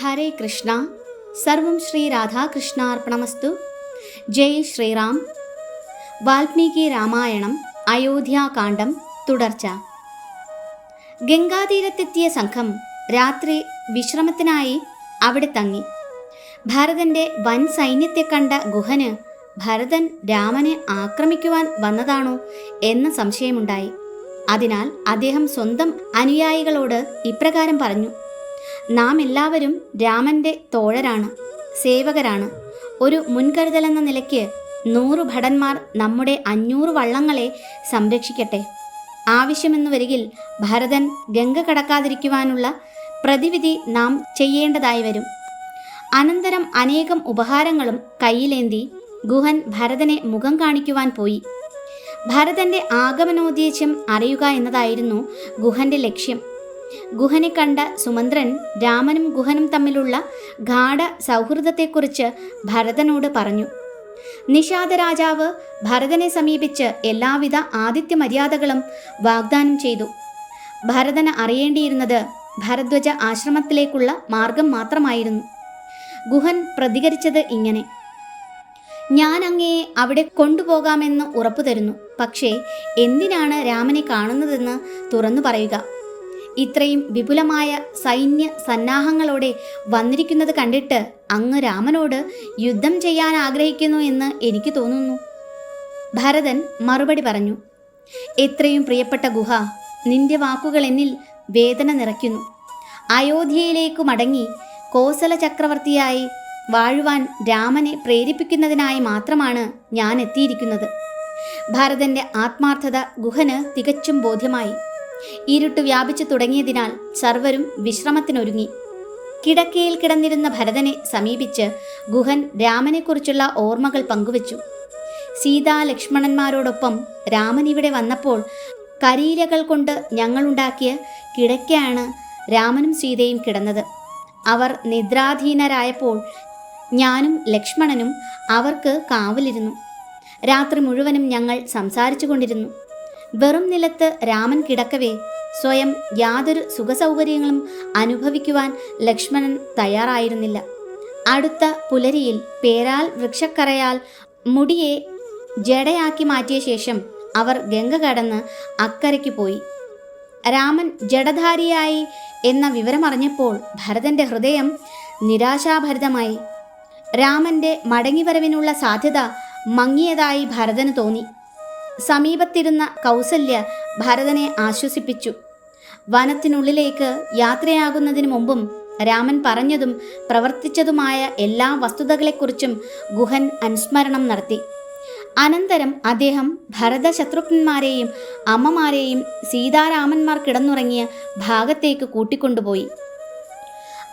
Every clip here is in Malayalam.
ഹരേ കൃഷ്ണ. സർവം ശ്രീ രാധാകൃഷ്ണാർപ്പണമസ്തു. ജയ് ശ്രീറാം. വാൽമീകി രാമായണം അയോധ്യാകാന്ഡം തുടർച്ച. ഗംഗാതീരത്തെത്തിയ സംഘം രാത്രി വിശ്രമത്തിനായി അവിടെ തങ്ങി. ഭരതന്റെ വൻ സൈന്യത്തെ കണ്ട ഗുഹന് ഭരതൻ രാമനെ ആക്രമിക്കുവാൻ വന്നതാണോ എന്ന സംശയമുണ്ടായി. അതിനാൽ അദ്ദേഹം സ്വന്തം അനുയായികളോട് ഇപ്രകാരം പറഞ്ഞു. നാം എല്ലാവരും രാമന്റെ തോഴരാണ് സേവകരാണ്. ഒരു മുൻകരുതലെന്ന നിലയ്ക്ക് നൂറ് ഭടന്മാർ നമ്മുടെ അഞ്ഞൂറ് വള്ളങ്ങളെ സംരക്ഷിക്കട്ടെ. ആവശ്യമെന്ന് വരികിൽ ഭരതൻ ഗംഗ കടക്കാതിരിക്കുവാനുള്ള പ്രതിവിധി നാം ചെയ്യേണ്ടതായി വരും. അനന്തരം അനേകം ഉപഹാരങ്ങളും കയ്യിലേന്തി ഗുഹൻ ഭരതനെ മുഖം കാണിക്കുവാൻ പോയി. ഭരതന്റെ ആഗമനോദ്ദേശം അറിയുക എന്നതായിരുന്നു ഗുഹന്റെ ലക്ഷ്യം. ഗുഹനെ കണ്ട സുമന്ത്രൻ രാമനും ഗുഹനും തമ്മിലുള്ള ഗാഠ സൗഹൃദത്തെക്കുറിച്ച് ഭരതനോട് പറഞ്ഞു. നിഷാദ രാജാവ് ഭരതനെ സമീപിച്ച് എല്ലാവിധ ആതിഥ്യ മര്യാദകളും വാഗ്ദാനം ചെയ്തു. ഭരതന് അറിയേണ്ടിയിരുന്നത് ഭരദ്വജ ആശ്രമത്തിലേക്കുള്ള മാർഗം മാത്രമായിരുന്നു. ഗുഹൻ പ്രതികരിച്ചത് ഇങ്ങനെ. ഞാൻ അങ്ങയെ അവിടെ കൊണ്ടുപോകാമെന്ന് ഉറപ്പു തരുന്നു പക്ഷേ എന്തിനാണ് രാമനെ കാണുന്നതെന്ന് തുറന്നു പറയുക? ഇത്രയും വിപുലമായ സൈന്യ സന്നാഹങ്ങളോടെ വന്നിരിക്കുന്നത് കണ്ടിട്ട് അങ്ങ് രാമനോട് യുദ്ധം ചെയ്യാൻ ആഗ്രഹിക്കുന്നു എന്ന് എനിക്ക് തോന്നുന്നു. ഭരതൻ മറുപടി പറഞ്ഞു എത്രയും പ്രിയപ്പെട്ട ഗുഹ നിന്റെ വാക്കുകൾ എന്നിൽ വേദന നിറയ്ക്കുന്നു. അയോധ്യയിലേക്ക് മടങ്ങി കോസല ചക്രവർത്തിയായി വാഴുവാൻ രാമനെ പ്രേരിപ്പിക്കുന്നതിനായി മാത്രമാണ് ഞാൻ എത്തിയിരിക്കുന്നത്. ഭരതന്റെ ആത്മാർത്ഥത ഗുഹന് തികച്ചും ബോധ്യമായി. ഇരുട്ട് വ്യാപിച്ചു തുടങ്ങിയതിനാൽ സർവരും വിശ്രമത്തിനൊരുങ്ങി. കിടക്കയിൽ കിടന്നിരുന്ന ഭരതനെ സമീപിച്ച് ഗുഹൻ രാമനെക്കുറിച്ചുള്ള ഓർമ്മകൾ പങ്കുവച്ചു. സീതാ ലക്ഷ്മണന്മാരോടൊപ്പം രാമൻ ഇവിടെ വന്നപ്പോൾ കരിയിലകൾ കൊണ്ട് ഞങ്ങളുണ്ടാക്കിയ കിടക്കയാണ് രാമനും സീതയും കിടന്നത്. അവർ നിദ്രാധീനരായപ്പോൾ ഞാനും ലക്ഷ്മണനും അവർക്ക് കാവലിരുന്നു. രാത്രി മുഴുവനും ഞങ്ങൾ സംസാരിച്ചു കൊണ്ടിരുന്നു. വെറും നിലത്ത് രാമൻ കിടക്കവേ. സ്വയം യാതൊരു സുഖസൗകര്യങ്ങളും അനുഭവിക്കുവാൻ ലക്ഷ്മണൻ തയ്യാറായിരുന്നില്ല. അടുത്ത പുലരിയിൽ പേരാൽ വൃക്ഷക്കറയാൽ മുടിയെ ജടയാക്കി മാറ്റിയ ശേഷം അവർ ഗംഗ കടന്ന് അക്കരയ്ക്ക് പോയി. രാമൻ ജഡധാരിയായി എന്ന വിവരമറിഞ്ഞപ്പോൾ ഭരതന്റെ ഹൃദയം നിരാശാഭരിതമായി. രാമന്റെ മടങ്ങിവരവിനുള്ള സാധ്യത മങ്ങിയതായി ഭരതന് തോന്നി. സമീപത്തിരുന്ന കൗസല്യ ഭരതനെ ആശ്വസിപ്പിച്ചു. വനത്തിനുള്ളിലേക്ക് യാത്രയാകുന്നതിന് മുമ്പും രാമൻ പറഞ്ഞതും പ്രവർത്തിച്ചതുമായ എല്ലാ വസ്തുതകളെക്കുറിച്ചും ഗുഹൻ അനുസ്മരണം നടത്തി. അനന്തരം അദ്ദേഹം ഭരതശത്രുഘ്നന്മാരെയും അമ്മമാരെയും സീതാരാമന്മാർ കിടന്നുറങ്ങിയ ഭാഗത്തേക്ക് കൂട്ടിക്കൊണ്ടുപോയി.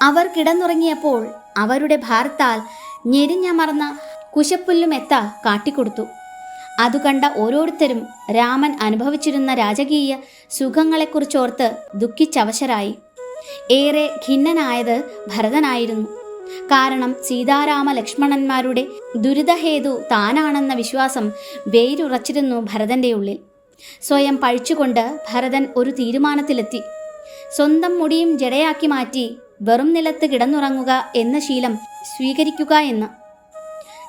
അവർ കിടന്നുറങ്ങിയപ്പോൾ അവരുടെ ഭാരത്താൽ ഞെരിഞ്ഞമർന്ന കുശപ്പുല്ലുമെത്ത കാട്ടിക്കൊടുത്തു. അതു കണ്ട ഓരോരുത്തരും രാമൻ അനുഭവിച്ചിരുന്ന രാജകീയ സുഖങ്ങളെക്കുറിച്ചോർത്ത് ദുഃഖിച്ചവശരായി. ഏറെ ഖിന്നനായത് ഭരതനായിരുന്നു. കാരണം സീതാരാമ ലക്ഷ്മണന്മാരുടെ ദുരിതഹേതു താനാണെന്ന വിശ്വാസം വേരുറച്ചിരുന്നു ഭരതന്റെ ഉള്ളിൽ. സ്വയം പഴിച്ചുകൊണ്ട് ഭരതൻ ഒരു തീരുമാനത്തിലെത്തി. സ്വന്തം മുടിയും ജടയാക്കി മാറ്റി വെറും നിലത്ത് കിടന്നുറങ്ങുക എന്ന ശീലം സ്വീകരിക്കുക എന്ന്.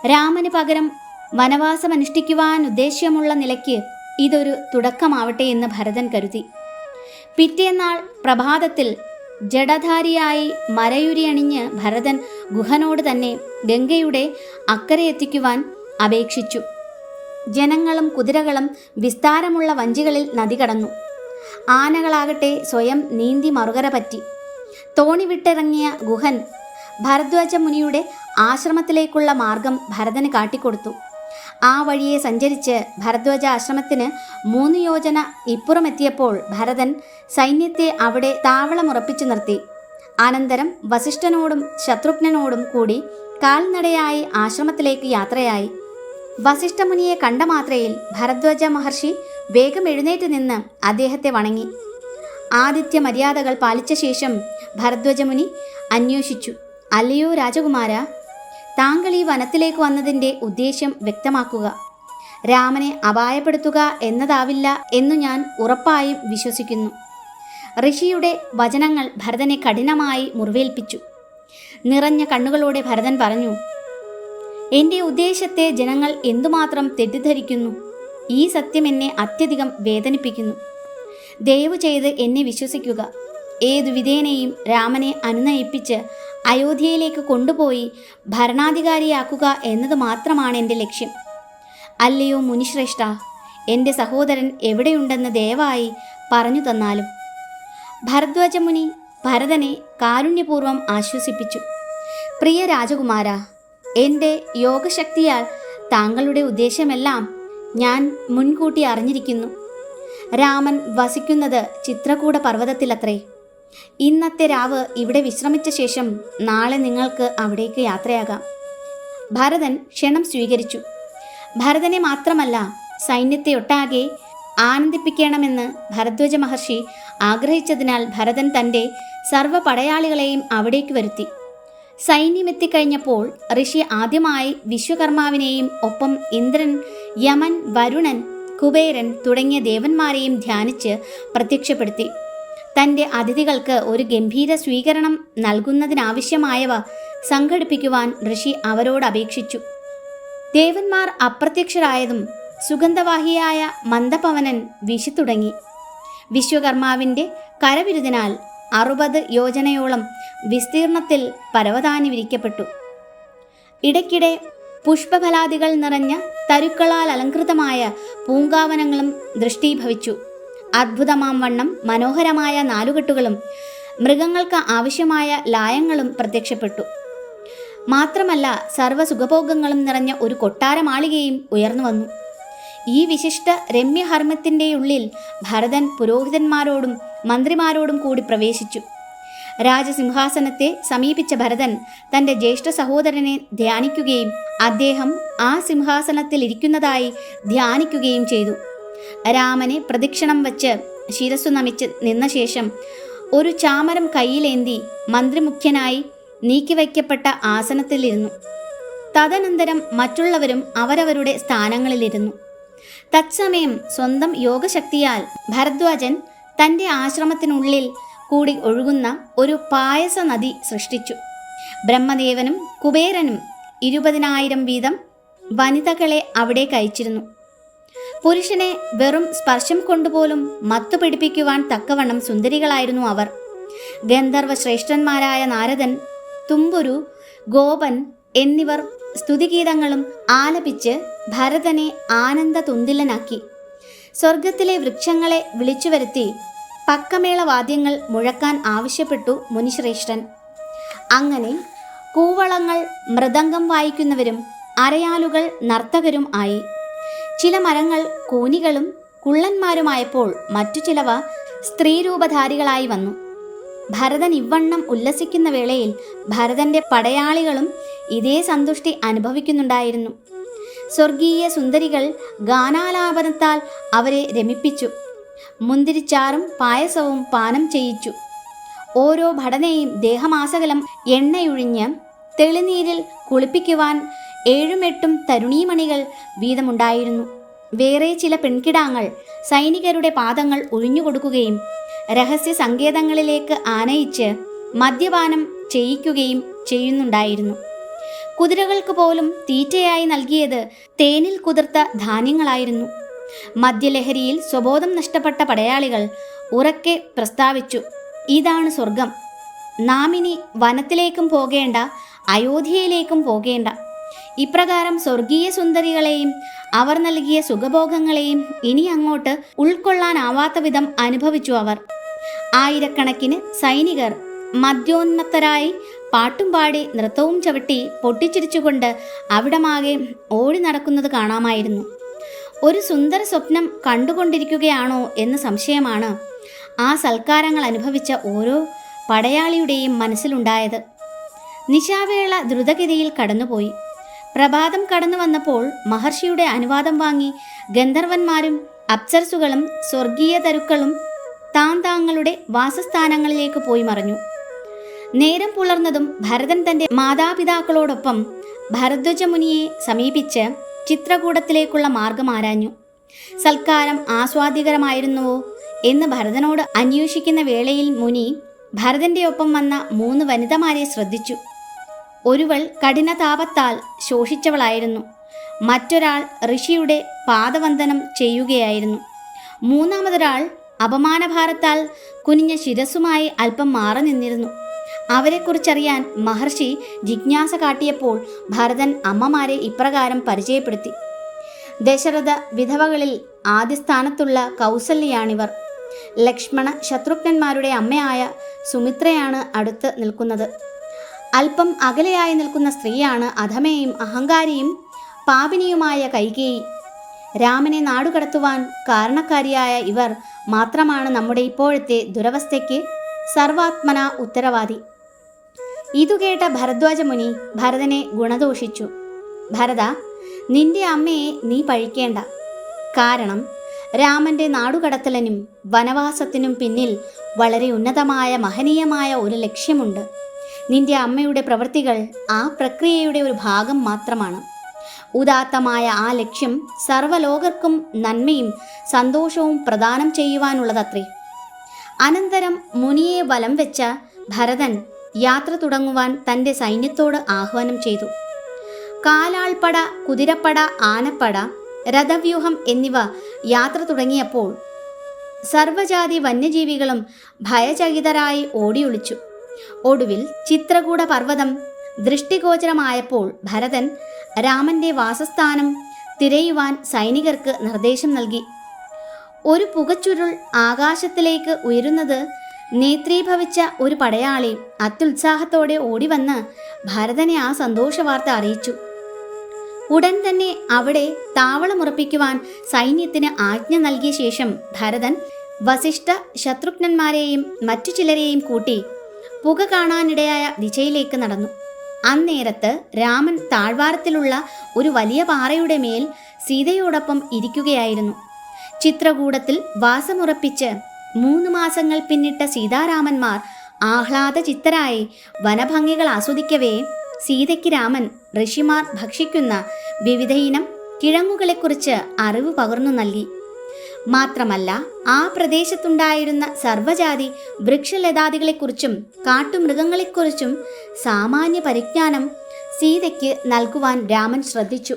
രാമന് പകരം വനവാസം അനുഷ്ഠിക്കുവാൻ ഉദ്ദേശ്യമുള്ള നിലയ്ക്ക് ഇതൊരു തുടക്കമാവട്ടെ എന്ന് ഭരതൻ കരുതി. പിറ്റേന്നാൾ പ്രഭാതത്തിൽ ജഡധാരിയായി മരയുരിയണിഞ്ഞ് ഭരതൻ ഗുഹനോട് തന്നെ ഗംഗയുടെ അക്കരെ എത്തിക്കുവാൻ അപേക്ഷിച്ചു. ജനങ്ങളും കുതിരകളും വിസ്താരമുള്ള വഞ്ചികളിൽ നദി കടന്നു. ആനകളാകട്ടെ സ്വയം നീന്തി മറുകര പറ്റി. തോണി വിട്ടിറങ്ങിയ ഗുഹൻ ഭരദ്വാജ മുനിയുടെ ആശ്രമത്തിലേക്കുള്ള മാർഗം ഭരതന് കാട്ടിക്കൊടുത്തു. ആ വഴിയെ സഞ്ചരിച്ച് ഭരദ്വാജ ആശ്രമത്തിന് മൂന്ന് യോജന ഇപ്പുറമെത്തിയപ്പോൾ ഭരതൻ സൈന്യത്തെ അവിടെ താവളമുറപ്പിച്ചു നിർത്തി. അനന്തരം വസിഷ്ഠനോടും ശത്രുഘ്നനോടും കൂടി കാൽനടയായി ആശ്രമത്തിലേക്ക് യാത്രയായി. വസിഷ്ഠമുനിയെ കണ്ട മാത്രയിൽ ഭരദ്വാജ മഹർഷി വേഗം എഴുന്നേറ്റ് നിന്ന് അദ്ദേഹത്തെ വണങ്ങി. ആദിത്യ മര്യാദകൾ പാലിച്ച ശേഷം ഭരദ്വജമുനി അന്വേഷിച്ചു. അല്ലയോ രാജകുമാര താങ്കൾ ഈ വനത്തിലേക്ക് വന്നതിന്റെ ഉദ്ദേശ്യം വ്യക്തമാക്കുക. രാമനെ അപായപ്പെടുത്തുക എന്നതാവില്ല എന്നു ഞാൻ ഉറപ്പായും വിശ്വസിക്കുന്നു. ഋഷിയുടെ വചനങ്ങൾ ഭരതനെ കഠിനമായി മുറിവേൽപ്പിച്ചു. നിറഞ്ഞ കണ്ണുകളോടെ ഭരതൻ പറഞ്ഞു എന്റെ ഉദ്ദേശത്തെ ജനങ്ങൾ എന്തുമാത്രം തെറ്റിദ്ധരിക്കുന്നു? ഈ സത്യം എന്നെ അത്യധികം വേദനിപ്പിക്കുന്നു. ദയവ് ചെയ്ത് എന്നെ വിശ്വസിക്കുക. ഏതു വിധേനയും രാമനെ അനുനയിപ്പിച്ച് അയോധ്യയിലേക്ക് കൊണ്ടുപോയി ഭരണാധികാരിയാക്കുക എന്നത് മാത്രമാണ് എന്റെ ലക്ഷ്യം. അല്ലയോ മുനിശ്രേഷ്ഠ എന്റെ സഹോദരൻ എവിടെയുണ്ടെന്ന് ദയവായി പറഞ്ഞു തന്നാലും. ഭരദ്വാജമുനി ഭരതനെ കാരുണ്യപൂർവം ആശ്വസിപ്പിച്ചു. പ്രിയ രാജകുമാര എന്റെ യോഗശക്തിയാൽ താങ്കളുടെ ഉദ്ദേശമെല്ലാം ഞാൻ മുൻകൂട്ടി അറിഞ്ഞിരിക്കുന്നു. രാമൻ വസിക്കുന്നത് ചിത്രകൂട പർവതത്തിലത്രേ. ഇന്നത്തെ രാവ് ഇവിടെ വിശ്രമിച്ച ശേഷം നാളെ നിങ്ങൾക്ക് അവിടേക്ക് യാത്രയാകാം. ഭരതൻ ക്ഷണം സ്വീകരിച്ചു. ഭരതനെ മാത്രമല്ല സൈന്യത്തെ ഒട്ടാകെ ആനന്ദിപ്പിക്കണമെന്ന് ഭരദ്വജ മഹർഷി ആഗ്രഹിച്ചതിനാൽ ഭരതൻ തന്റെ സർവ പടയാളികളെയും അവിടേക്ക് വരുത്തി. സൈന്യമെത്തിക്കഴിഞ്ഞപ്പോൾ ഋഷി ആദ്യമായി വിശ്വകർമാവിനെയും ഒപ്പം ഇന്ദ്രൻ യമൻ വരുണൻ കുബേരൻ തുടങ്ങിയ ദേവന്മാരെയും ധ്യാനിച്ച് പ്രത്യക്ഷപ്പെടുത്തി. തന്റെ അതിഥികൾക്ക് ഒരു ഗംഭീര സ്വീകരണം നൽകുന്നതിനാവശ്യമായവ സംഘടിപ്പിക്കുവാൻ ഋഷി അവരോട് അപേക്ഷിച്ചു. ദേവന്മാർ അപ്രത്യക്ഷരായതും സുഗന്ധവാഹിയായ മന്ദപവനൻ വീശിത്തുടങ്ങി. വിശ്വകർമാവിന്റെ കരവിരുതിനാൽ അറുപത് യോജനയോളം വിസ്തീർണത്തിൽ പരവതാനി വിരിക്കപ്പെട്ടു ഇടയ്ക്കിടെ പുഷ്പഫലാദികൾ നിറഞ്ഞ തരുക്കളാൽ അലങ്കൃതമായ പൂങ്കാവനങ്ങളും ദൃഷ്ടീഭവിച്ചു. അദ്ഭുതമാം വണ്ണം മനോഹരമായ നാലുകെട്ടുകളും മൃഗങ്ങൾക്ക് ആവശ്യമായ ലായങ്ങളും പ്രത്യക്ഷപ്പെട്ടു. മാത്രമല്ല സർവസുഖഭോഗങ്ങളും നിറഞ്ഞ ഒരു കൊട്ടാര മാളികയും ഉയർന്നു വന്നു ഈ വിശിഷ്ട രമ്യഹർമ്മത്തിന്റെ ഉള്ളിൽ ഭരതൻ പുരോഹിതന്മാരോടും മന്ത്രിമാരോടും കൂടി പ്രവേശിച്ചു. രാജസിംഹാസനത്തെ സമീപിച്ച ഭരതൻ തന്റെ ജ്യേഷ്ഠ സഹോദരനെ ധ്യാനിക്കുകയും അദ്ദേഹം ആ സിംഹാസനത്തിൽ ഇരിക്കുന്നതായി ധ്യാനിക്കുകയും ചെയ്തു. രാമനെ പ്രദക്ഷിണം വച്ച് ശിരസ്സു നമിച്ച് നിന്ന ശേഷം ഒരു ചാമരം കയ്യിലേന്തി മന്ത്രിമുഖ്യനായി നീക്കിവയ്ക്കപ്പെട്ട ആസനത്തിലിരുന്നു. തദനന്തരം മറ്റുള്ളവരും അവരവരുടെ സ്ഥാനങ്ങളിലിരുന്നു. തത്സമയം സ്വന്തം യോഗശക്തിയാൽ ഭരദ്വാജൻ തന്റെ ആശ്രമത്തിനുള്ളിൽ കൂടി ഒഴുകുന്ന ഒരു പായസ നദി സൃഷ്ടിച്ചു. ബ്രഹ്മദേവനും കുബേരനും ഇരുപതിനായിരം വീതം വനിതകളെ അവിടെ അയച്ചിരുന്നു പുരുഷനെ വെറും സ്പർശം കൊണ്ടുപോലും മത്തു പിടിപ്പിക്കുവാൻ തക്കവണ്ണം സുന്ദരികളായിരുന്നു അവർ. ഗന്ധർവ ശ്രേഷ്ഠന്മാരായ നാരദൻ തുമ്പുരു ഗോപൻ എന്നിവർ സ്തുതിഗീതങ്ങളും ആലപിച്ച് ഭരതനെ ആനന്ദ തുന്തിലനാക്കി സ്വർഗത്തിലെ വൃക്ഷങ്ങളെ വിളിച്ചു വരുത്തി പക്കമേള വാദ്യങ്ങൾ മുഴക്കാൻ ആവശ്യപ്പെട്ടു മുനിശ്രേഷ്ഠൻ. അങ്ങനെ കൂവളങ്ങൾ മൃദംഗം വായിക്കുന്നവരും അരയാലുകൾ നർത്തകരും ആയി. ചില മരങ്ങൾ കൂനികളും കുള്ളന്മാരുമായപ്പോൾ മറ്റു ചിലവ സ്ത്രീരൂപധാരികളായി വന്നു. ഭരതൻ ഇവണ്ണം ഉല്ലസിക്കുന്ന വേളയിൽ ഭരതന്റെ പടയാളികളും ഇതേ സന്തുഷ്ടി അനുഭവിക്കുന്നുണ്ടായിരുന്നു. സ്വർഗീയ സുന്ദരികൾ ഗാനാലാപനത്താൽ അവരെ രമിപ്പിച്ചു. മുന്തിരിച്ചാറും പായസവും പാനം ചെയ്യിച്ചു. ഓരോ ഭടനെയും ദേഹമാസകലം എണ്ണയൊഴിഞ്ഞ് തെളിനീരിൽ കുളിപ്പിക്കുവാൻ ഏഴുമെട്ടും തരുണീമണികൾ വീതമുണ്ടായിരുന്നു. വേറെ ചില പെൺകിടാങ്ങൾ സൈനികരുടെ പാദങ്ങൾ ഒഴിഞ്ഞുകൊടുക്കുകയും രഹസ്യ സങ്കേതങ്ങളിലേക്ക് ആനയിച്ച് മദ്യപാനം ചെയ്യിക്കുകയും ചെയ്യുന്നുണ്ടായിരുന്നു. കുതിരകൾക്ക് പോലും തീറ്റയായി നൽകിയത് തേനിൽ കുതിർത്ത ധാന്യങ്ങളായിരുന്നു. മദ്യലഹരിയിൽ സ്വബോധം നഷ്ടപ്പെട്ട പടയാളികൾ ഉറക്കെ പ്രസ്താവിച്ചു ഇതാണ് സ്വർഗം നാം ഇനി വനത്തിലേക്കും പോകേണ്ട അയോധ്യയിലേക്കും പോകേണ്ട. ഇപ്രകാരം സ്വർഗീയ സുന്ദരികളെയും അവർ നൽകിയ സുഖഭോഗങ്ങളെയും ഇനി അങ്ങോട്ട് ഉൾക്കൊള്ളാനാവാത്ത വിധം അനുഭവിച്ചു അവർ. ആയിരക്കണക്കിന് സൈനികർ മദ്യോന്മത്തരായി പാട്ടും പാടി നൃത്തവും ചവിട്ടി പൊട്ടിച്ചിരിച്ചുകൊണ്ട് അവിടമാകെ ഓടി നടക്കുന്നത് കാണാമായിരുന്നു. ഒരു സുന്ദര സ്വപ്നം കണ്ടുകൊണ്ടിരിക്കുകയാണോ എന്ന് സംശയമാണ് ആ സൽക്കാരങ്ങൾ അനുഭവിച്ച ഓരോ പടയാളിയുടെയും മനസ്സിലുണ്ടായത്. നിശാവേള ദ്രുതഗതിയിൽ കടന്നുപോയി. പ്രഭാതം കടന്നു വന്നപ്പോൾ മഹർഷിയുടെ അനുവാദം വാങ്ങി ഗന്ധർവന്മാരും അപ്സരസുകളും സ്വർഗീയ തരുക്കളും താൻ താങ്കളുടെ വാസസ്ഥാനങ്ങളിലേക്ക് പോയി മറഞ്ഞു. നേരം പുലർന്നതും ഭരതൻ തന്റെ മാതാപിതാക്കളോടൊപ്പം ഭരദ്വജമുനിയെ സമീപിച്ച് ചിത്രകൂടത്തിലേക്കുള്ള മാർഗം ആരാഞ്ഞു. സൽക്കാരം ആസ്വാദ്യകരമായിരുന്നുവോ എന്ന് ഭരതനോട് അന്വേഷിക്കുന്ന വേളയിൽ മുനി ഭരതന്റെ ഒപ്പം വന്ന മൂന്ന് വനിതമാരെ ശ്രദ്ധിച്ചു. ഒരുവൾ കഠിനതാപത്താൽ ശോഷിച്ചവളായിരുന്നു. മറ്റൊരാൾ ഋഷിയുടെ പാദവന്ദനം ചെയ്യുകയായിരുന്നു. മൂന്നാമതൊരാൾ അപമാനഭാരത്താൽ കുനിഞ്ഞ ശിരസുമായി അല്പം മാറി നിന്നിരുന്നു. അവരെക്കുറിച്ചറിയാൻ മഹർഷി ജിജ്ഞാസ കാട്ടിയപ്പോൾ ഭരതൻ അമ്മമാരെ ഇപ്രകാരം പരിചയപ്പെടുത്തി. ദശരഥ വിധവകളിൽ ആദ്യ സ്ഥാനത്തുള്ള കൗസല്യാണിവർ. ലക്ഷ്മണ ശത്രുഘ്നന്മാരുടെ അമ്മയായ സുമിത്രയാണ് അടുത്ത് നിൽക്കുന്നത്. അല്പം അകലെയായി നിൽക്കുന്ന സ്ത്രീയാണ് അധമയും അഹങ്കാരിയും പാപിനിയുമായ കൈകേയി. രാമനെ നാടുകടത്തുവാൻ കാരണക്കാരിയായ ഇവർ മാത്രമാണ് നമ്മുടെ ഇപ്പോഴത്തെ ദുരവസ്ഥയ്ക്ക് സർവാത്മന ഉത്തരവാദി. ഇതു കേട്ട ഭരദ്വാജ മുനി ഭരതനെ ഗുണദോഷിച്ചു. ഭരത നിന്റെ അമ്മയെ നീ പഴിക്കേണ്ട. കാരണം രാമന്റെ നാടുകടത്തലിനും വനവാസത്തിനും പിന്നിൽ വളരെ ഉന്നതമായ മഹനീയമായ ഒരു ലക്ഷ്യമുണ്ട്. നിന്റെ അമ്മയുടെ പ്രവൃത്തികൾ ആ പ്രക്രിയയുടെ ഒരു ഭാഗം മാത്രമാണ്. ഉദാത്തമായ ആ ലക്ഷ്യം സർവലോകർക്കും നന്മയും സന്തോഷവും പ്രദാനം ചെയ്യുവാനുള്ളതത്രേ. അനന്തരം മുനിയെ വലം വെച്ച ഭരതൻ യാത്ര തുടങ്ങുവാൻ തന്റെ സൈന്യത്തോട് ആഹ്വാനം ചെയ്തു. കാലാൾപ്പട കുതിരപ്പട ആനപ്പട രഥവ്യൂഹം എന്നിവ യാത്ര തുടങ്ങിയപ്പോൾ സർവജാതി വന്യജീവികളും ഭയചകിതരായി ഓടിയൊളിച്ചു. ഒടുവിൽ ചിത്രകൂട പർവതം ദൃഷ്ടിഗോചരമായപ്പോൾ ഭരതൻ രാമന്റെ വാസസ്ഥാനം തിരയുവാൻ സൈനികർക്ക് നിർദ്ദേശം നൽകി. ഒരു പുകച്ചുരുൾ ആകാശത്തിലേക്ക് ഉയരുന്നത് നേത്രീഭവിച്ച ഒരു പടയാളി അത്യുത്സാഹത്തോടെ ഓടിവന്ന് ഭരതനെ ആ സന്തോഷവാർത്ത അറിയിച്ചു. ഉടൻ തന്നെ അവിടെ താവളമുറപ്പിക്കുവാൻ സൈന്യത്തിന് ആജ്ഞ നൽകിയ ശേഷം ഭരതൻ വസിഷ്ഠ ശത്രുഘ്നന്മാരെയും മറ്റു ചിലരെയും കൂട്ടി പുക കാണാനിടയായ ദിശയിലേക്ക് നടന്നു. അന്നേരത്ത് രാമൻ താഴ്വാരത്തിലുള്ള ഒരു വലിയ പാറയുടെ മേൽ സീതയോടൊപ്പം ഇരിക്കുകയായിരുന്നു. ചിത്രകൂടത്തിൽ വാസമുറപ്പിച്ച് മൂന്ന് മാസങ്ങൾ പിന്നിട്ട സീതാരാമന്മാർ ആഹ്ലാദ ചിത്തരായി വനഭംഗികൾ ആസ്വദിക്കവേ സീതയ്ക്ക് രാമൻ ഋഷിമാർ ഭക്ഷിക്കുന്ന വിവിധയിനം കിഴങ്ങുകളെക്കുറിച്ച് അറിവ് പകർന്നു നൽകി. മാത്രമല്ല ആ പ്രദേശത്തുണ്ടായിരുന്ന സർവജാതി വൃക്ഷലതാദികളെക്കുറിച്ചും കാട്ടുമൃഗങ്ങളെക്കുറിച്ചും സാമാന്യ പരിജ്ഞാനം സീതയ്ക്ക് നൽകുവാൻ രാമൻ ശ്രദ്ധിച്ചു.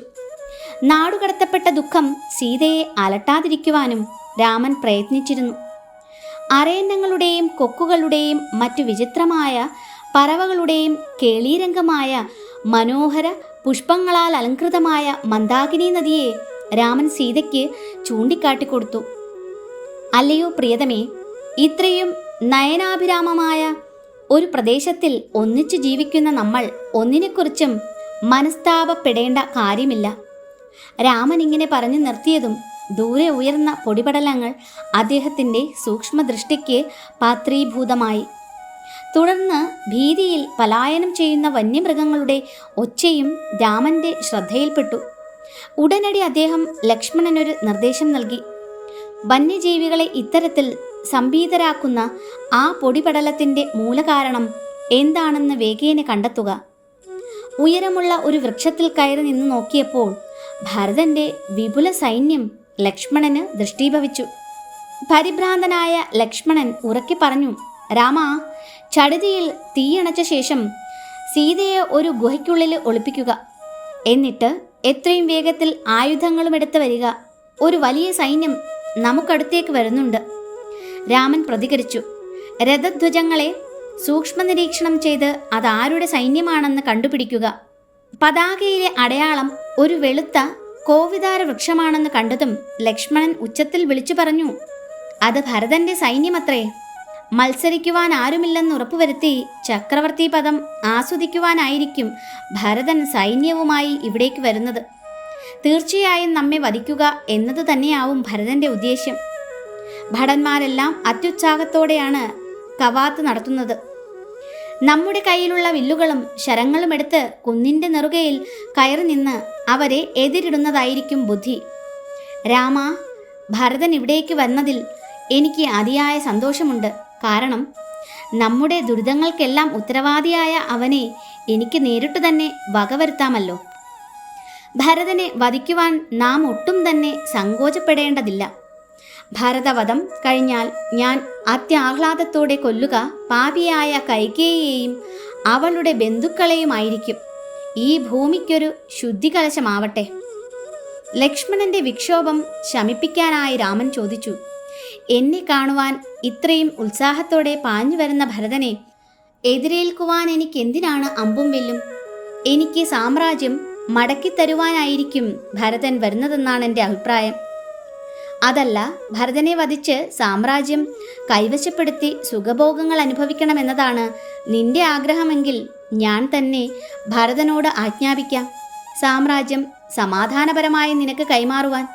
നാടുകടത്തപ്പെട്ട ദുഃഖം സീതയെ അലട്ടാതിരിക്കുവാനും രാമൻ പ്രയത്നിച്ചിരുന്നു. അരയന്നങ്ങളുടെയും കൊക്കുകളുടെയും മറ്റു വിചിത്രമായ പറവകളുടെയും കേളീരംഗമായ മനോഹര പുഷ്പങ്ങളാൽ അലങ്കൃതമായ മന്ദാകിനി നദിയെ രാമൻ സീതയ്ക്ക് ചൂണ്ടിക്കാട്ടിക്കൊടുത്തു. അല്ലയോ പ്രിയതമേ ഇത്രയും നയനാഭിരാമമായ ഒരു പ്രദേശത്തിൽ ഒന്നിച്ചു ജീവിക്കുന്ന നമ്മൾ ഒന്നിനെക്കുറിച്ചും മനസ്താപപ്പെടേണ്ട കാര്യമില്ല. രാമൻ ഇങ്ങനെ പറഞ്ഞു നിർത്തിയതും ദൂരെ ഉയർന്ന പൊടിപടലങ്ങൾ അദ്ദേഹത്തിന്റെ സൂക്ഷ്മദൃഷ്ടിക്ക് പാത്രീഭൂതമായി. തുടർന്ന് ഭീതിയിൽ പലായനം ചെയ്യുന്ന വന്യമൃഗങ്ങളുടെ ഒച്ചയും രാമന്റെ ശ്രദ്ധയിൽപ്പെട്ടു. ഉടനടി അദ്ദേഹം ലക്ഷ്മണനൊരു നിർദ്ദേശം നൽകി. വന്യജീവികളെ ഇത്തരത്തിൽ സംഭീതരാക്കുന്ന ആ പൊടിപടലത്തിന്റെ മൂലകാരണം എന്താണെന്ന് വേഗേനെ കണ്ടെത്തുക. ഉയരമുള്ള ഒരു വൃക്ഷത്തിൽ കയറി നിന്ന് നോക്കിയപ്പോൾ ഭരതന്റെ വിപുല സൈന്യം ലക്ഷ്മണന് ദൃഷ്ടീഭവിച്ചു. പരിഭ്രാന്തനായ ലക്ഷ്മണൻ ഉറക്കി പറഞ്ഞു രാമ ചടുതിയിൽ തീയണച്ച ശേഷം സീതയെ ഒരു ഗുഹയ്ക്കുള്ളിൽ ഒളിപ്പിക്കുക. എന്നിട്ട് എത്രയും വേഗത്തിൽ ആയുധങ്ങളും എടുത്ത് വരിക. ഒരു വലിയ സൈന്യം നമുക്കടുത്തേക്ക് വരുന്നുണ്ട്. രാമൻ പ്രതികരിച്ചു. രഥധ്വജങ്ങളെ സൂക്ഷ്മ നിരീക്ഷണം ചെയ്ത് അതാരുടെ സൈന്യമാണെന്ന് കണ്ടുപിടിക്കുക. പതാകയിലെ അടയാളം ഒരു വെളുത്ത കോവിതാര വൃക്ഷമാണെന്ന് കണ്ടതും ലക്ഷ്മണൻ ഉച്ചത്തിൽ വിളിച്ചു പറഞ്ഞു അത് ഭരതന്റെ സൈന്യമത്രേ. മത്സരിക്കുവാൻ ആരുമില്ലെന്ന് ഉറപ്പുവരുത്തി ചക്രവർത്തി പദം ആസ്വദിക്കുവാനായിരിക്കും ഭരതൻ സൈന്യവുമായി ഇവിടേക്ക് വരുന്നത്. തീർച്ചയായും നമ്മെ വധിക്കുക എന്നത് തന്നെയാവും ഭരതന്റെ ഉദ്ദേശ്യം. ഭടന്മാരെല്ലാം അത്യുത്സാഹത്തോടെയാണ് കവാത്ത് നടത്തുന്നത്. നമ്മുടെ കയ്യിലുള്ള വില്ലുകളും ശരങ്ങളും എടുത്ത് കുന്നിന്റെ നെറുകയിൽ കയറി നിന്ന് അവരെ എതിരിടുന്നതായിരിക്കും ബുദ്ധി. രാമ ഭരതൻ ഇവിടേക്ക് വന്നതിൽ എനിക്ക് അതിയായ സന്തോഷമുണ്ട്. കാരണം നമ്മുടെ ദുരിതങ്ങൾക്കെല്ലാം ഉത്തരവാദിയായ അവനെ എനിക്ക് നേരിട്ട് തന്നെ വകവരുത്താമല്ലോ ഭരതനെ വധിക്കുവാൻ നാം ഒട്ടും തന്നെ സങ്കോചപ്പെടേണ്ടതില്ല. ഭരതവധം കഴിഞ്ഞാൽ ഞാൻ അത്യാഹ്ലാദത്തോടെ കൊല്ലുക പാപിയായ കൈകേയെയും അവളുടെ ബന്ധുക്കളെയുമായിരിക്കും. ഈ ഭൂമിക്കൊരു ശുദ്ധികലശമാവട്ടെ. ലക്ഷ്മണന്റെ വിക്ഷോഭം ശമിപ്പിക്കാനായി രാമൻ ചോദിച്ചു. എന്നെ കാണുവാൻ ഇത്രയും ഉത്സാഹത്തോടെ പാഞ്ഞു വരുന്ന ഭരതനെ എതിരേൽക്കുവാൻ എനിക്ക് എന്തിനാണ് അമ്പും വെല്ലും? എനിക്ക് സാമ്രാജ്യം മടക്കിത്തരുവാനായിരിക്കും ഭരതൻ വരുന്നതെന്നാണ് എന്റെ അഭിപ്രായം. അതല്ല ഭരതനെ വധിച്ച് സാമ്രാജ്യം കൈവശപ്പെടുത്തി സുഖഭോഗങ്ങൾ അനുഭവിക്കണമെന്നതാണ് നിന്റെ ആഗ്രഹമെങ്കിൽ ഞാൻ തന്നെ ഭരതനോട് ആജ്ഞാപിക്കാം. സാമ്രാജ്യം സമാധാനപരമായി നിനക്ക് കൈമാറുവാൻ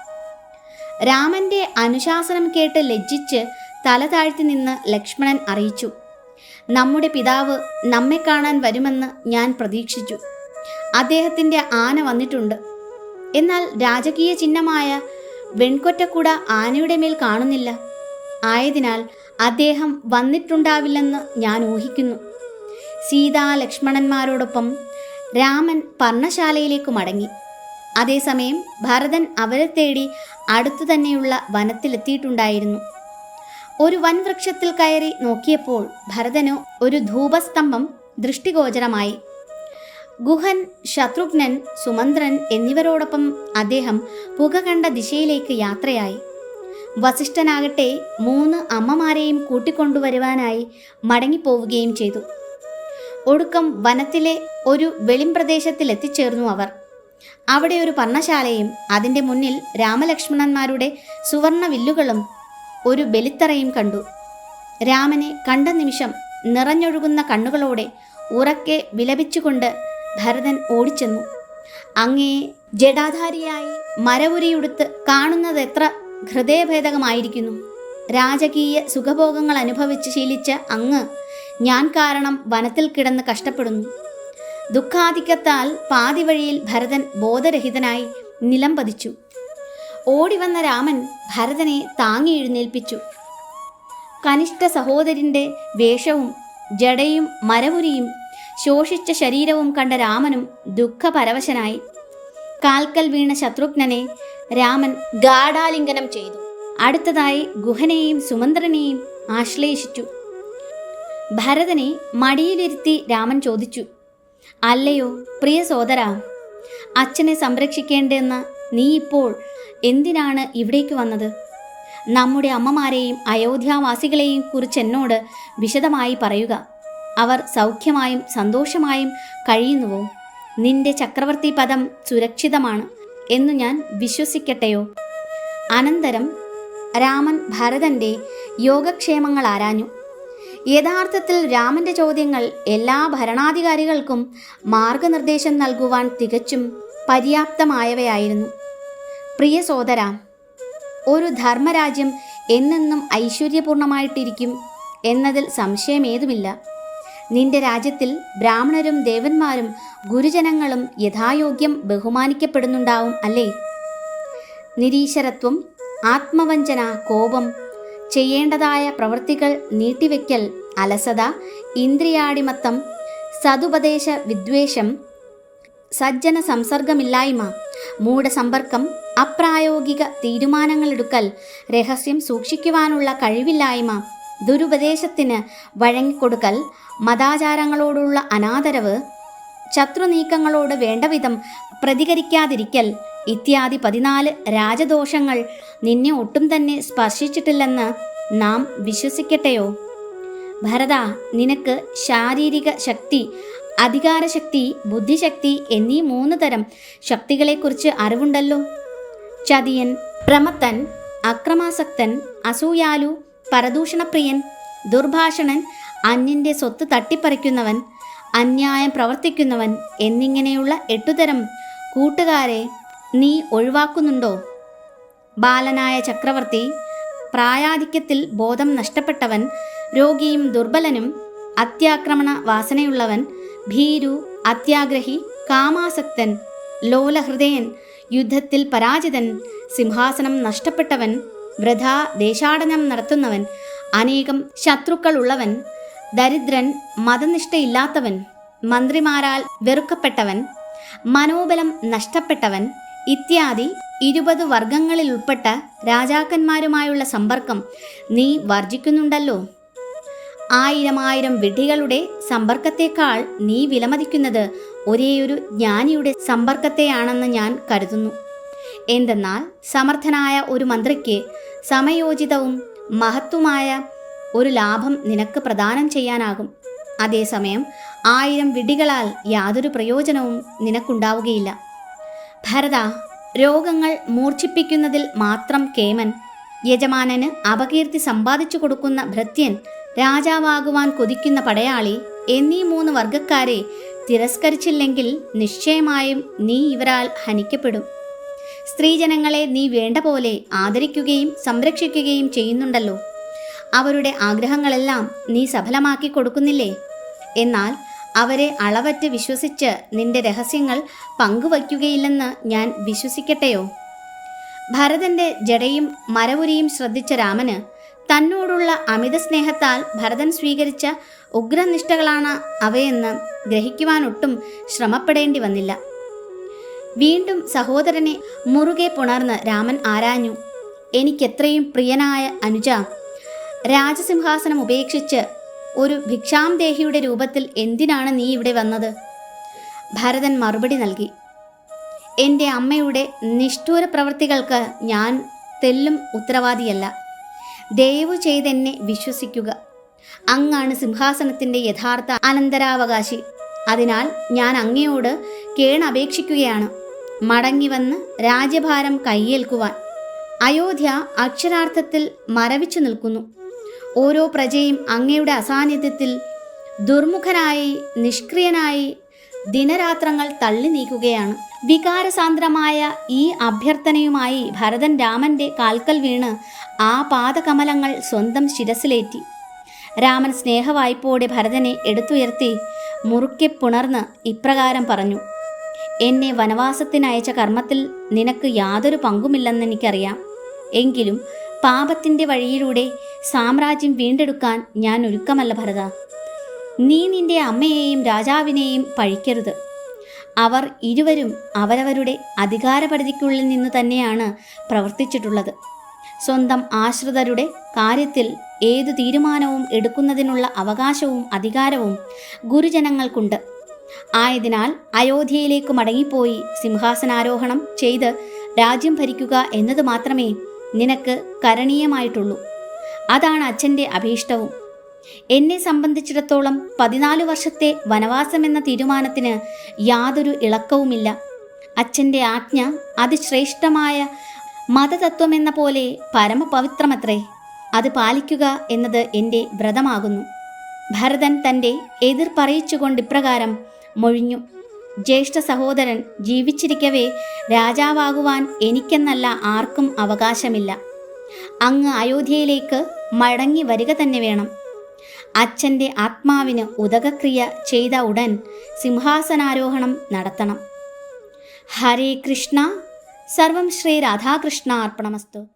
രാമന്റെ അനുശാസനം കേട്ട് ലജ്ജിച്ച് തല താഴ്ത്തി നിന്ന് ലക്ഷ്മണൻ അറിയിച്ചു. നമ്മുടെ പിതാവ് നമ്മെ കാണാൻ വരുമെന്ന് ഞാൻ പ്രതീക്ഷിച്ചു. അദ്ദേഹത്തിന്റെ ആന വന്നിട്ടുണ്ട്. എന്നാൽ രാജകീയ ചിഹ്നമായ വെൺകൊറ്റക്കൂട ആനയുടെ മേൽ കാണുന്നില്ല. ആയതിനാൽ അദ്ദേഹം വന്നിട്ടുണ്ടാവില്ലെന്ന് ഞാൻ ഊഹിക്കുന്നു. സീതാ ലക്ഷ്മണന്മാരോടൊപ്പം രാമൻ പർണശാലയിലേക്ക് മടങ്ങി. അതേസമയം ഭരതൻ അവരെ തേടി അടുത്തു തന്നെയുള്ള വനത്തിലെത്തിയിട്ടുണ്ടായിരുന്നു. ഒരു വൻവൃക്ഷത്തിൽ കയറി നോക്കിയപ്പോൾ ഭരതന് ഒരു ധൂപസ്തംഭം ദൃഷ്ടിഗോചരമായി. ഗുഹൻ ശത്രുഘ്നൻ സുമന്ത്രൻ എന്നിവരോടൊപ്പം അദ്ദേഹം പുക കണ്ട ദിശയിലേക്ക് യാത്രയായി. വസിഷ്ഠനാകട്ടെ മൂന്ന് അമ്മമാരെയും കൂട്ടിക്കൊണ്ടുവരുവാനായി മടങ്ങിപ്പോവുകയും ചെയ്തു. ഒടുക്കം വനത്തിലെ ഒരു വെളിംപ്രദേശത്തിൽ എത്തിച്ചേർന്നു അവർ. അവിടെ ഒരു പർണശാലയും അതിന്റെ മുന്നിൽ രാമലക്ഷ്മണന്മാരുടെ സുവർണ വില്ലുകളും ഒരു ബലിത്തറയും കണ്ടു. രാമനെ കണ്ട നിമിഷം നിറഞ്ഞൊഴുകുന്ന കണ്ണുകളോടെ ഉറക്കെ വിലപിച്ചുകൊണ്ട് ഭരതൻ ഓടിച്ചെന്നു. അങ്ങേ ജഡാധാരിയായി മരവുരിയുടുത്ത് കാണുന്നത് എത്ര ഹൃദയഭേദകമായിരിക്കുന്നു. രാജകീയ സുഖഭോഗങ്ങൾ അനുഭവിച്ച് ശീലിച്ച അങ്ങ് ഞാൻ കാരണം വനത്തിൽ കിടന്ന് കഷ്ടപ്പെടുന്നു. ദുഃഖാധിക്യത്താൽ പാതിവഴിയിൽ ഭരതൻ ബോധരഹിതനായി നിലം പതിച്ചു. ഓടിവന്ന രാമൻ ഭരതനെ താങ്ങി എഴുന്നേൽപ്പിച്ചു. കനിഷ്ഠ സഹോദരിന്റെ വേഷവും ജടയും മരവുരിയും ശോഷിച്ച ശരീരവും കണ്ട രാമനും ദുഃഖപരവശനായി. കാൽക്കൽ വീണ ശത്രുഘ്നനെ രാമൻ ഗാഢാലിംഗനം ചെയ്തു. അടുത്തതായി ഗുഹനെയും സുമന്ത്രനെയും ആശ്ലേഷിച്ചു. ഭരതനെ മടിയിലിരുത്തി രാമൻ ചോദിച്ചു അല്ലയോ പ്രിയ സോദര അച്ഛനെ സംരക്ഷിക്കേണ്ടെന്ന നീ ഇപ്പോൾ എന്തിനാണ് ഇവിടേക്ക് വന്നത്? നമ്മുടെ അമ്മമാരെയും അയോധ്യാവാസികളെയും കുറിച്ച് എന്നോട് വിശദമായി പറയുക. അവർ സൗഖ്യമായും സന്തോഷമായും കഴിയുന്നുവോ? നിന്റെ ചക്രവർത്തി പദം സുരക്ഷിതമാണ് എന്നു ഞാൻ വിശ്വസിക്കട്ടെയോ? അനന്തരം രാമൻ ഭരതന്റെ യോഗക്ഷേമങ്ങൾ ആരാഞ്ഞു? യഥാർത്ഥത്തിൽ രാമന്റെ ചോദ്യങ്ങൾ എല്ലാ ഭരണാധികാരികൾക്കും മാർഗനിർദ്ദേശം നൽകുവാൻ തികച്ചും പര്യാപ്തമായവയായിരുന്നു. പ്രിയ സോദര ഒരു ധർമ്മരാജ്യം എന്നെന്നും ഐശ്വര്യപൂർണമായിട്ടിരിക്കും എന്നതിൽ സംശയമേതുമില്ല. നിന്റെ രാജ്യത്തിൽ ബ്രാഹ്മണരും ദേവന്മാരും ഗുരുജനങ്ങളും യഥായോഗ്യം ബഹുമാനിക്കപ്പെടുന്നുണ്ടാവും അല്ലേ? നിരീശ്വരത്വം ആത്മവഞ്ചന കോപം ചെയ്യേണ്ടതായ പ്രവൃത്തികൾ നീട്ടിവെക്കൽ അലസത ഇന്ദ്രിയാടിമത്തം സതുപദേശ വിദ്വേഷം സജ്ജന സംസർഗമില്ലായ്മ മൂഢസമ്പർക്കം അപ്രായോഗിക തീരുമാനങ്ങളെടുക്കൽ രഹസ്യം സൂക്ഷിക്കുവാനുള്ള കഴിവില്ലായ്മ ദുരുപദേശത്തിന് വഴങ്ങിക്കൊടുക്കൽ മതാചാരങ്ങളോടുള്ള അനാദരവ് ശത്രുനീക്കങ്ങളോട് വേണ്ടവിധം പ്രതികരിക്കാതിരിക്കൽ ഇത്യാദി പതിനാല് രാജദോഷങ്ങൾ നിന്നെ ഒട്ടും തന്നെ സ്പർശിച്ചിട്ടില്ലെന്ന് നാം വിശ്വസിക്കട്ടെയോ? ഭരത നിനക്ക് ശാരീരിക ശക്തി അധികാരശക്തി ബുദ്ധിശക്തി എന്നീ മൂന്ന് തരം ശക്തികളെക്കുറിച്ച് അറിവുണ്ടല്ലോ. ചതിയൻ പ്രമത്തൻ അക്രമാസക്തൻ അസൂയാലു പരദൂഷണപ്രിയൻ ദുർഭാഷണൻ അന്യന്റെ സ്വത്ത് തട്ടിപ്പറിക്കുന്നവൻ അന്യായം പ്രവർത്തിക്കുന്നവൻ എന്നിങ്ങനെയുള്ള എട്ടുതരം കൂട്ടുകാരെ നീ ഒഴിവാക്കുന്നുണ്ടോ? ബാലനായ ചക്രവർത്തി പ്രായാധിക്യത്തിൽ ബോധം നഷ്ടപ്പെട്ടവൻ രോഗിയും ദുർബലനും അത്യാക്രമണ വാസനയുള്ളവൻ ഭീരു അത്യാഗ്രഹി കാമാസക്തൻ ലോലഹൃദയൻ യുദ്ധത്തിൽ പരാജിതൻ സിംഹാസനം നഷ്ടപ്പെട്ടവൻ വൃഥാ ദേശാടനം നടത്തുന്നവൻ അനേകം ശത്രുക്കളുള്ളവൻ ദരിദ്രൻ മതനിഷ്ഠയില്ലാത്തവൻ മന്ത്രിമാരാൽ വെറുക്കപ്പെട്ടവൻ മനോബലം നഷ്ടപ്പെട്ടവൻ ഇത്യാദി ഇരുപത് വർഗങ്ങളിൽ ഉൾപ്പെട്ട രാജാക്കന്മാരുമായുള്ള സമ്പർക്കം നീ വർജിക്കുന്നുണ്ടല്ലോ ആയിരം ആയിരം വിഡ്ഢികളുടെ സമ്പർക്കത്തേക്കാൾ നീ വിലമതിക്കുന്നത് ഒരേയൊരു ജ്ഞാനിയുടെ സമ്പർക്കത്തെയാണെന്ന് ഞാൻ കരുതുന്നു. എന്തെന്നാൽ സമർത്ഥനായ ഒരു മന്ത്രിക്ക് സമയോചിതവും മഹത്വമായ ഒരു ലാഭം നിനക്ക് പ്രദാനം ചെയ്യാനാകും. അതേസമയം ആയിരം വിഡികളാൽ യാതൊരു പ്രയോജനവും നിനക്കുണ്ടാവുകയില്ല. ഭരത രോഗങ്ങൾ മൂർച്ഛിപ്പിക്കുന്നതിൽ മാത്രം കേമൻ. യജമാനന് അപകീർത്തി സമ്പാദിച്ചു കൊടുക്കുന്ന ഭൃത്യൻ രാജാവാകുവാൻ കൊതിക്കുന്ന പടയാളി എന്നീ മൂന്ന് വർഗക്കാരെ തിരസ്കരിച്ചില്ലെങ്കിൽ നിശ്ചയമായും നീ ഇവരാൽ ഹനിക്കപ്പെടും. സ്ത്രീജനങ്ങളെ നീ വേണ്ട പോലെ ആദരിക്കുകയും സംരക്ഷിക്കുകയും ചെയ്യുന്നുണ്ടല്ലോ. അവരുടെ ആഗ്രഹങ്ങളെല്ലാം നീ സഫലമാക്കി കൊടുക്കുന്നില്ലേ? എന്നാൽ അവരെ അളവറ്റ് വിശ്വസിച്ച് നിന്റെ രഹസ്യങ്ങൾ പങ്കുവയ്ക്കുകയില്ലെന്ന് ഞാൻ വിശ്വസിക്കട്ടെയോ? ഭരതന്റെ ജടയും മരവുരിയും ശ്രദ്ധിച്ച രാമന് തന്നോടുള്ള അമിത സ്നേഹത്താൽ ഭരതൻ സ്വീകരിച്ച ഉഗ്രനിഷ്ഠകളാണ് അവയെന്ന് ഗ്രഹിക്കുവാനൊട്ടും ശ്രമപ്പെടേണ്ടി വന്നില്ല. വീണ്ടും സഹോദരനെ മുറുകെ പുണർന്ന് രാമൻ ആരാഞ്ഞു. എനിക്കെത്രയും പ്രിയനായ അനുജ രാജസിംഹാസനം ഉപേക്ഷിച്ച് ഒരു ഭിക്ഷാംദേഹിയുടെ രൂപത്തിൽ എന്തിനാണ് നീ ഇവിടെ വന്നത്? ഭരതൻ മറുപടി നൽകി. എന്റെ അമ്മയുടെ നിഷ്ഠൂര പ്രവൃത്തികൾക്ക് ഞാൻ തെല്ലും ഉത്തരവാദിയല്ല. ദയവു ചെയ്തെന്നെ വിശ്വസിക്കുക. അങ്ങാണ് സിംഹാസനത്തിന്റെ യഥാർത്ഥ അനന്തരാവകാശി. അതിനാൽ ഞാൻ അങ്ങയോട് കേണപേക്ഷിക്കുകയാണ്. മടങ്ങി വന്ന് രാജ്യഭാരം കയ്യേൽക്കുവാൻ. അയോധ്യ അക്ഷരാർത്ഥത്തിൽ മരവിച്ചു നിൽക്കുന്നു. ഓരോ പ്രജയും അങ്ങയുടെ അസാന്നിധ്യത്തിൽ ദുർമുഖനായി നിഷ്ക്രിയനായി ദിനരാത്രങ്ങൾ തള്ളി നീക്കുകയാണ്. വികാരസാന്ദ്രമായ ഈ അഭ്യർത്ഥനയുമായി ഭരതൻ രാമന്റെ കാൽക്കൽ വീണ് ആ പാദകമലങ്ങൾ സ്വന്തം ശിരസിലേറ്റി. രാമൻ സ്നേഹവായ്പോടെ ഭരതനെ എടുത്തുയർത്തി മുറുക്കെ പുണർന്ന് ഇപ്രകാരം പറഞ്ഞു എന്നെ വനവാസത്തിനയച്ച കർമ്മത്തിൽ നിനക്ക് യാതൊരു പങ്കുമില്ലെന്ന് എനിക്കറിയാം. എങ്കിലും പാപത്തിന്റെ വഴിയിലൂടെ സാമ്രാജ്യം വീണ്ടെടുക്കാൻ ഞാൻ ഒരുക്കമല്ല ഭരത. നീ നിന്റെ അമ്മയെയും രാജാവിനെയും പഴിക്കരുത്. അവർ ഇരുവരും അവരവരുടെ അധികാരപരിധിക്കുള്ളിൽ നിന്ന് തന്നെയാണ് പ്രവർത്തിച്ചിട്ടുള്ളത്. സ്വന്തം ആശ്രിതരുടെ കാര്യത്തിൽ ഏതു തീരുമാനവും എടുക്കുന്നതിനുള്ള അവകാശവും അധികാരവും ഗുരുജനങ്ങൾക്കുണ്ട്. ആയതിനാൽ അയോധ്യയിലേക്ക് മടങ്ങിപ്പോയി സിംഹാസനാരോഹണം ചെയ്ത് രാജ്യം ഭരിക്കുക എന്നത് മാത്രമേ നിനക്ക് കരണീയമായിട്ടുള്ളൂ. അതാണ് അച്ഛന്റെ അഭീഷ്ടവും. എന്നെ സംബന്ധിച്ചിടത്തോളം പതിനാല് വർഷത്തെ വനവാസമെന്ന തീരുമാനത്തിന് യാതൊരു ഇളക്കവുമില്ല. അച്ഛന്റെ ആജ്ഞ അതിശ്രേഷ്ഠമായ മതതത്വമെന്ന പോലെ പരമപവിത്രമത്രേ അത് പാലിക്കുക എന്നത് എന്റെ വ്രതമാകുന്നു. ഭരതൻ തന്റെ എതിർ പറയിച്ചുകൊണ്ട് ഇപ്രകാരം മൊഴിഞ്ഞു. ജ്യേഷ്ഠ സഹോദരൻ ജീവിച്ചിരിക്കവേ രാജാവാകുവാൻ എനിക്കെന്നല്ല ആർക്കും അവകാശമില്ല. അങ്ങ് അയോധ്യയിലേക്ക് മടങ്ങി വരിക തന്നെ വേണം. അച്ഛന്റെ ആത്മാവിന് ഉദകക്രിയ ചെയ്ത ഉടൻ സിംഹാസനാരോഹണം നടത്തണം. ഹരേ കൃഷ്ണ. സർവം ശ്രീ രാധാകൃഷ്ണ അർപ്പണമസ്തു